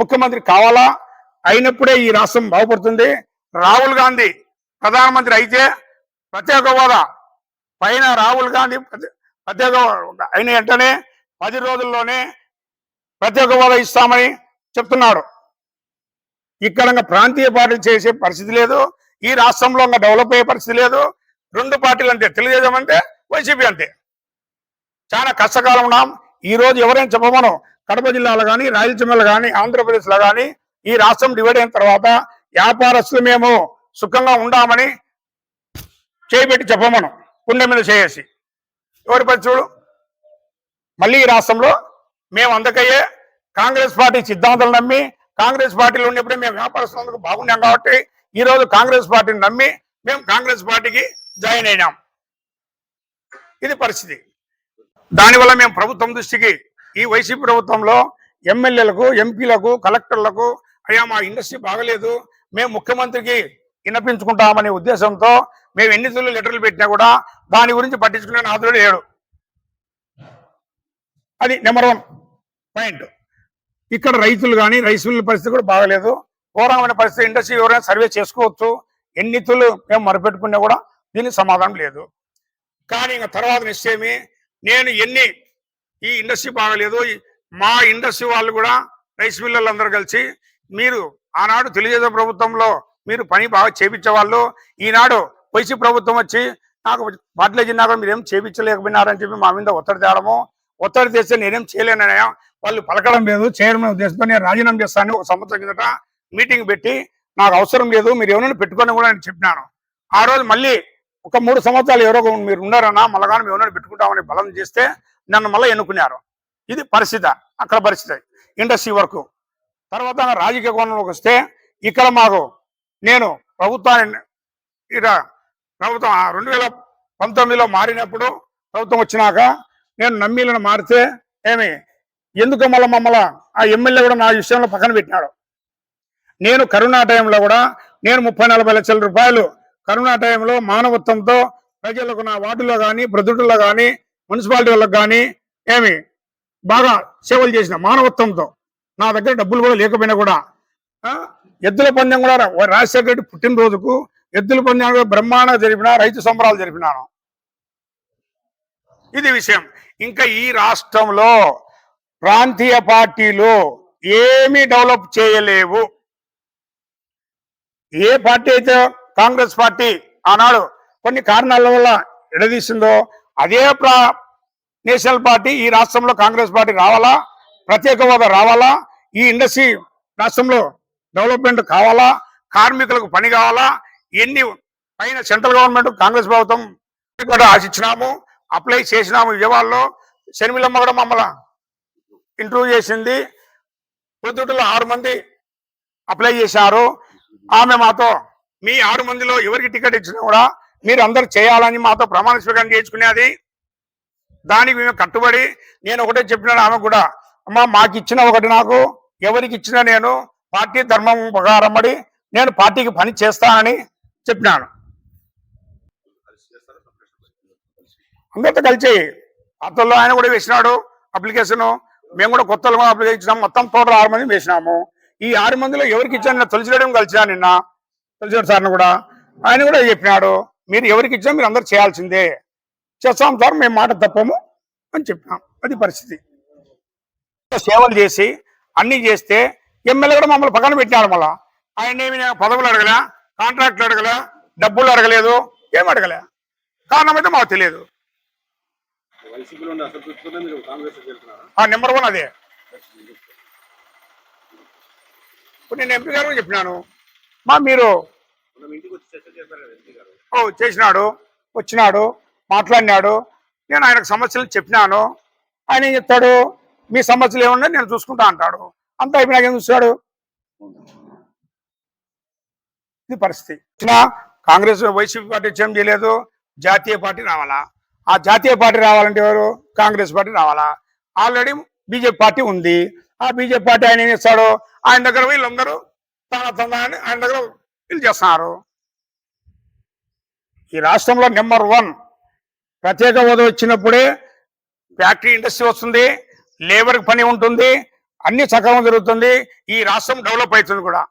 ముఖ్యమంత్రి కావాలా? అయినప్పుడే ఈ రాష్ట్రం బాగుపడుతుంది. రాహుల్ గాంధీ ప్రధానమంత్రి అయితే ప్రత్యేక హోదా. పైన రాహుల్ గాంధీ ప్రత్యేక అయిన వెంటనే పది రోజుల్లోనే ప్రత్యేక హోదా ఇస్తామని చెప్తున్నాడు. ఇక్కడ ప్రాంతీయ పార్టీలు చేసే పరిస్థితి లేదు. ఈ రాష్ట్రంలో ఇంకా డెవలప్ అయ్యే పరిస్థితి లేదు. రెండు పార్టీలు అంతే. తెలుగుదేశం అంతే వైసీపీ అంతే. చాలా కష్టకాలం ఉన్నాం. ఈ రోజు ఎవరైనా చెప్పమను కడప జిల్లాలో కానీ రాయలసీమలో కానీ ఆంధ్రప్రదేశ్లో కానీ ఈ రాష్ట్రం డివైడ్ అయిన తర్వాత వ్యాపారస్తులు మేము సుఖంగా ఉండామని చేయబెట్టి చెప్పమను. గుండె మీద చేసి. ఎవరి పరిస్థితులు మళ్ళీ ఈ రాష్ట్రంలో మేము అందుకయ్యే కాంగ్రెస్ పార్టీ సిద్ధాంతాలు నమ్మి కాంగ్రెస్ పార్టీలో ఉన్నప్పుడే మేము వ్యాపారస్తులందుకు బాగున్నాం కాబట్టి ఈ రోజు కాంగ్రెస్ పార్టీని నమ్మి మేము కాంగ్రెస్ పార్టీకి జాయిన్ అయినాం. ఇది పరిస్థితి. దానివల్ల మేము ప్రభుత్వం దృష్టికి ఈ వైసీపీ ప్రభుత్వంలో ఎమ్మెల్యేలకు ఎంపీలకు కలెక్టర్లకు అయ్యా మా ఇండస్ట్రీ బాగలేదు మేము ముఖ్యమంత్రికి విన్నపించుకుంటామనే ఉద్దేశంతో మేము ఎన్ని తొలి లెటర్లు పెట్టినా కూడా దాని గురించి పట్టించుకునే నాదుడు లేడు. అది నెంబర్ వన్ పాయింట్. ఇక్కడ రైతులు కానీ రైతుల పరిస్థితి కూడా బాగలేదు. ఘోరమైన పరిస్థితి. ఇండస్ట్రీ ఎవరైనా సర్వే చేసుకోవచ్చు. ఎన్ని మేము మరపెట్టుకున్నా కూడా దీనికి సమాధానం లేదు. కానీ ఇంకా తర్వాత నిశ్చయమే నేను ఎన్ని ఈ ఇండస్ట్రీ బాగలేదు మా ఇండస్ట్రీ వాళ్ళు కూడా రైస్ మిల్లర్లు అందరూ కలిసి మీరు ఆనాడు తెలుగుదేశం ప్రభుత్వంలో మీరు పని బాగా చేపించేవాళ్ళు ఈనాడు వైసీ ప్రభుత్వం వచ్చి నాకు బాటిల్ తిన్నాక కూడా మీరేం చేపించలేకపోయినారని చెప్పి మా మీద ఒత్తిడి తేడము. ఒత్తిడి తెస్తే నేనేం చేయలేనయా వాళ్ళు పలకడం లేదు. చేయడం ఉద్దేశంతో నేను రాజీనామా చేస్తాను ఒక సంవత్సరం కిందట మీటింగ్ పెట్టి నాకు అవసరం లేదు మీరు ఏమైనా పెట్టుకొని కూడా నేను చెప్పినాను. ఆ రోజు మళ్ళీ ఒక మూడు సంవత్సరాలు ఎవరో మీరు ఉన్నారన్నా మళ్ళా మేము ఎవరైనా పెట్టుకుంటామని బలం చేస్తే నన్ను మళ్ళీ ఎన్నుకున్నారు. ఇది పరిస్థితి అక్కడ పరిస్థితి. ఇండస్ట్రీ వరకు. తర్వాత రాజకీయ కోణంలోకి వస్తే ఇక్కడ మాకు నేను ప్రభుత్వాన్ని ఇక్కడ ప్రభుత్వం రెండు వేల పంతొమ్మిదిలో మారినప్పుడు ప్రభుత్వం వచ్చినాక నేను నమ్మీలను మారితే ఏమి? ఎందుకు మళ్ళీ మమ్మల్ని ఆ ఎమ్మెల్యే కూడా నా విషయంలో పక్కన పెట్టినాడు. నేను కరోనా టైంలో కూడా నేను ముప్పై నలభై లక్షల రూపాయలు కరోనా టైంలో మానవత్వంతో ప్రజలకు నా వార్డులో కానీ ప్రొద్దుటూరులో కానీ మున్సిపాలిటీ వాళ్ళకి కానీ ఏమి బాగా సేవలు చేసిన మానవత్వంతో. నా దగ్గర డబ్బులు కూడా లేకపోయినా కూడా ఎద్దుల పందెం కూడా రాజశేఖర రెడ్డి పుట్టినరోజుకు ఎద్దుల పందెం కూడా బ్రహ్మాండంగా జరిపిన రైతు సంబరాలు జరిపినాను. ఇది విషయం. ఇంకా ఈ రాష్ట్రంలో ప్రాంతీయ పార్టీలు ఏమీ డెవలప్ చేయలేవు. ఏ పార్టీ అయితే కాంగ్రెస్ పార్టీ ఆనాడు కొన్ని కారణాల వల్ల ఎడదీసిందో అదే ప్రా నేషనల్ పార్టీ ఈ రాష్ట్రంలో కాంగ్రెస్ పార్టీ రావాలా? ప్రత్యేక హోదా రావాలా? ఈ ఇండస్ట్రీ రాష్ట్రంలో డెవలప్మెంట్ కావాలా? కార్మికులకు పని కావాలా? ఎన్ని పైన సెంట్రల్ గవర్నమెంట్ కాంగ్రెస్ ప్రభుత్వం కూడా ఆశించినాము అప్లై చేసినాము విజయవాడలో. షర్మిలమ్మ కూడా మమ్మల్ని ఇంటర్వ్యూ చేసింది. పొద్దుటలో ఆరు మంది అప్లై చేశారు. ఆమె మాతో మీ ఆరు మందిలో ఎవరికి టికెట్ ఇచ్చినా కూడా మీరు అందరు చేయాలని మాతో ప్రమాణ స్వీకారం చేయించుకునేది. దానికి మేము కట్టుబడి నేను ఒకటే చెప్పినాను ఆమె కూడా అమ్మా మాకు ఇచ్చిన ఒకటి నాకు ఎవరికి ఇచ్చినా నేను పార్టీ ధర్మం ప్రకారం పడి నేను పార్టీకి పని చేస్తానని చెప్పినాను. అందరితో కలిసి అతల్లో ఆయన కూడా వేసినాడు అప్లికేషన్. మేము కూడా కొత్తలు కూడా అప్లికేషన్ ఇచ్చినాము మొత్తం టోటల్ ఆరు మంది వేసినాము. ఈ ఆరు మందిలో ఎవరికి ఇచ్చాను నేను కలిసినా నిన్న. తెలిసిన సార్ని కూడా. ఆయన కూడా చెప్పినాడు మీరు ఎవరికి ఇచ్చినా మీరు అందరు చేయాల్సిందే. చేస్తాం సార్ మేము మాట తప్పము అని చెప్పినాం. అది పరిస్థితి. సేవలు చేసి అన్నీ చేస్తే ఎమ్మెల్యే కూడా మమ్మల్ని పక్కన పెట్టినాడు మళ్ళా. ఆయన ఏమి పదవులు అడగలే కాంట్రాక్ట్లు అడగలే డబ్బులు అడగలేదు ఏమి అడగలే. కారణం అయితే మాకు తెలియదు. ఆ నెంబర్ వన్ అదే. ఇప్పుడు నేను ఎంపీ గారు చెప్పినాను మా మీరు ఓ చేసినాడు వచ్చినాడు మాట్లాడినాడు. నేను ఆయనకు సమస్యలు చెప్పినాను. ఆయన ఏం చెప్తాడు? మీ సమస్యలు ఏమన్నా నేను చూసుకుంటా అంటాడు. అంతా అయిపోయినాక ఏం చూస్తాడు ఇది పరిస్థితి. కాంగ్రెస్ వైసీపీ పార్టీ ఏం చేయలేదు. జాతీయ పార్టీ రావాలా? ఆ జాతీయ పార్టీ రావాలంటే ఎవరు? కాంగ్రెస్ పార్టీ రావాలా? ఆల్రెడీ బీజేపీ పార్టీ ఉంది. ఆ బీజేపీ పార్టీ ఆయన ఏం చేస్తాడు? ఆయన దగ్గర వీళ్ళందరూ తన తన అని ఆయన దగ్గర వీళ్ళు చేస్తున్నారు. ఈ రాష్ట్రంలో నెంబర్ వన్ ప్రత్యేక హోదా వచ్చినప్పుడే ఫ్యాక్టరీ ఇండస్ట్రీ వస్తుంది లేబర్కి పని ఉంటుంది అన్ని సక్రమం జరుగుతుంది ఈ రాష్ట్రం డెవలప్ అవుతుంది కూడా.